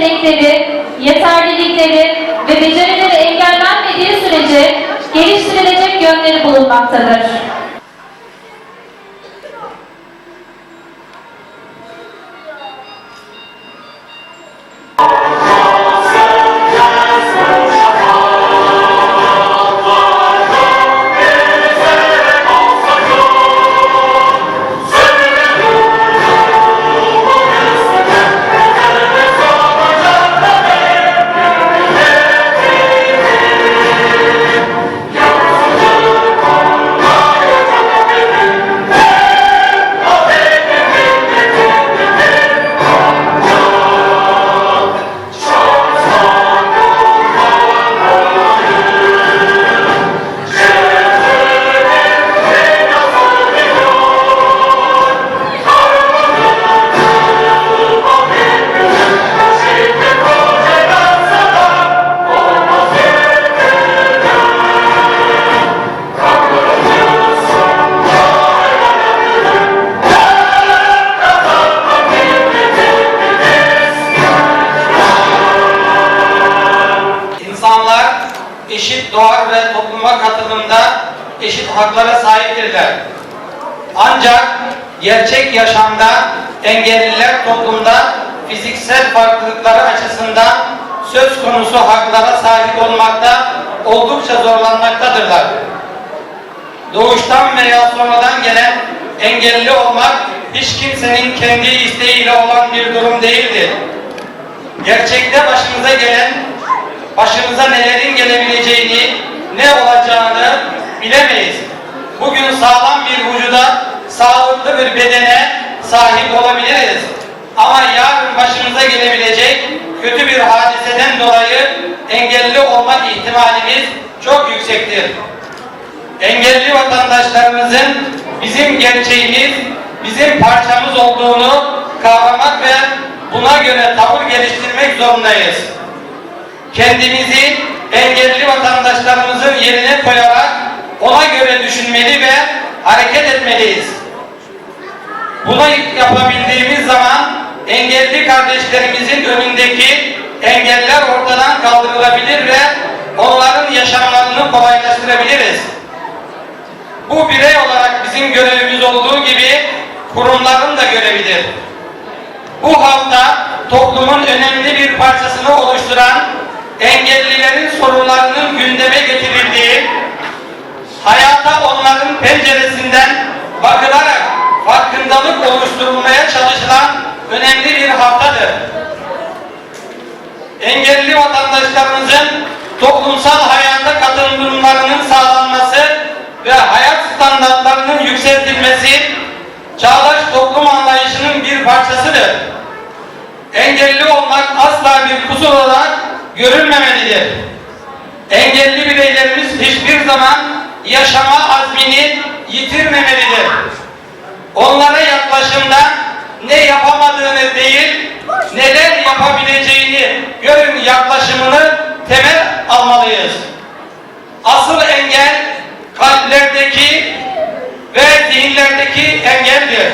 yetenekleri, yeterlilikleri ve becerileri engellenmediği sürece geliştirilecek yönleri bulunmaktadır. Doğar ve topluma katılımda eşit haklara sahiptirler. Ancak gerçek yaşamda engelliler toplumda fiziksel farklılıkları açısından söz konusu haklara sahip olmakta oldukça zorlanmaktadırlar. Doğuştan veya sonradan gelen engelli olmak hiç kimsenin kendi isteğiyle olan bir durum değildir. Gerçekte başımıza gelen başımıza nelerin gelebileceğini, ne olacağını bilemeyiz. Bugün sağlam bir vücuda, sağlıklı bir bedene sahip olabiliriz. Ama yarın başımıza gelebilecek kötü bir hadiseden dolayı engelli olma ihtimalimiz çok yüksektir. Engelli vatandaşlarımızın bizim gerçeğimiz, bizim parçamız olduğunu kavramak ve buna göre tavır geliştirmek zorundayız kendimizi engelli vatandaşlarımızın yerine koyarak ona göre düşünmeli ve hareket etmeliyiz. Bunu yapabildiğimiz zaman engelli kardeşlerimizin önündeki engeller ortadan kaldırılabilir ve onların yaşamlarını kolaylaştırabiliriz. Bu birey olarak bizim görevimiz olduğu gibi kurumların da görevidir. Bu hafta toplumun önemli bir parçasını oluşturan engellilerin sorunlarının gündeme getirildiği, hayata onların penceresinden bakılarak farkındalık oluşturulmaya çalışılan önemli bir haftadır. Engelli vatandaşlarımızın toplumsal hayata katılımlarının sağlanması ve hayat standartlarının yükseltilmesi çağdaş toplum anlayışının bir parçasıdır. Engelli olmak asla bir kusur olarak görülmemelidir. Engelli bireylerimiz hiçbir zaman yaşama azmini yitirmemelidir. Onlara yaklaşımda ne yapamadığını değil, neler yapabileceğini görün yaklaşımını temel almalıyız. Asıl engel kalplerdeki ve zihinlerdeki engeldir.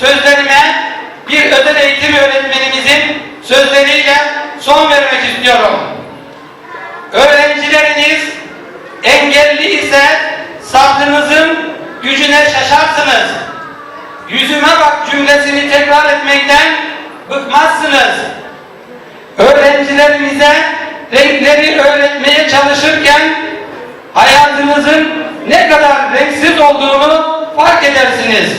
Sözlerime bir özel eğitim öğretmenimizin sözleriyle son vermek istiyorum. Öğrencileriniz engelli ise sabrınızın gücüne şaşarsınız. Yüzüme bak cümlesini tekrar etmekten bıkmazsınız. Öğrencilerimize renkleri öğretmeye çalışırken hayatınızın ne kadar renksiz olduğunu fark edersiniz.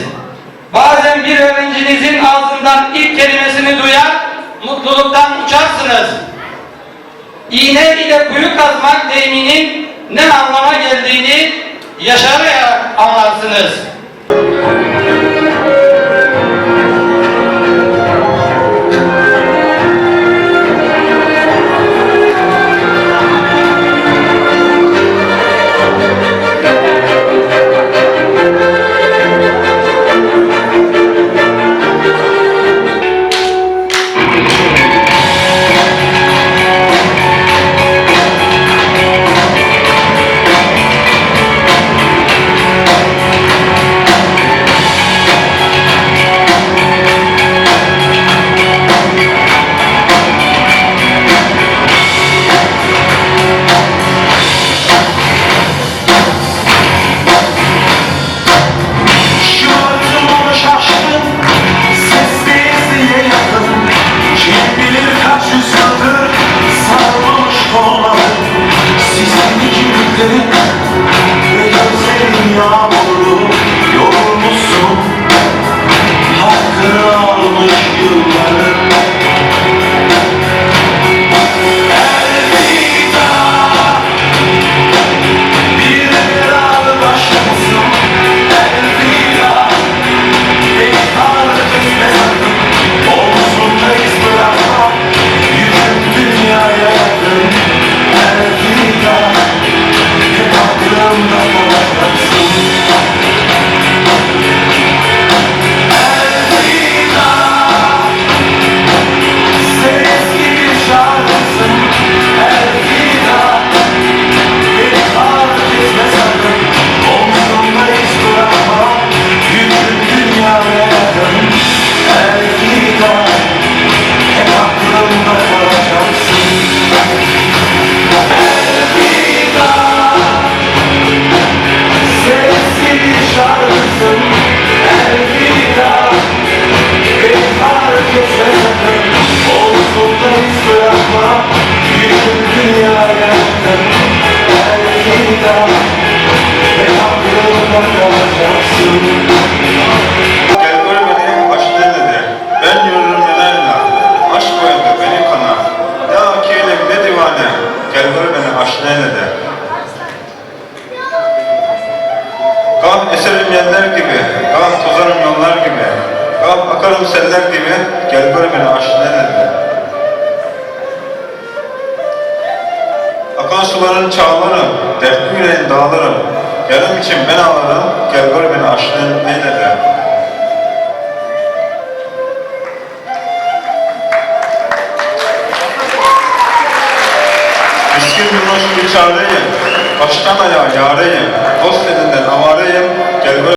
Bazen bir öğrencinizin ağzından ilk kelimesini duyar, mutluluktan uçarsınız. İğne ile kuyu kazmak deyiminin ne anlama geldiğini yaşayarak anlarsınız. Yerler gibi, gah tozarım yollar gibi, gah akarım seller gibi, gel gör beni aşina eyledi. Akan suların çağları, dertli yüreğin dağları, yarım için ben ağlarım, gel gör beni aşina eyledi. Miskin bir bir çareyim, baştan ayağa yareyim, dost elinden avareyim, gel gör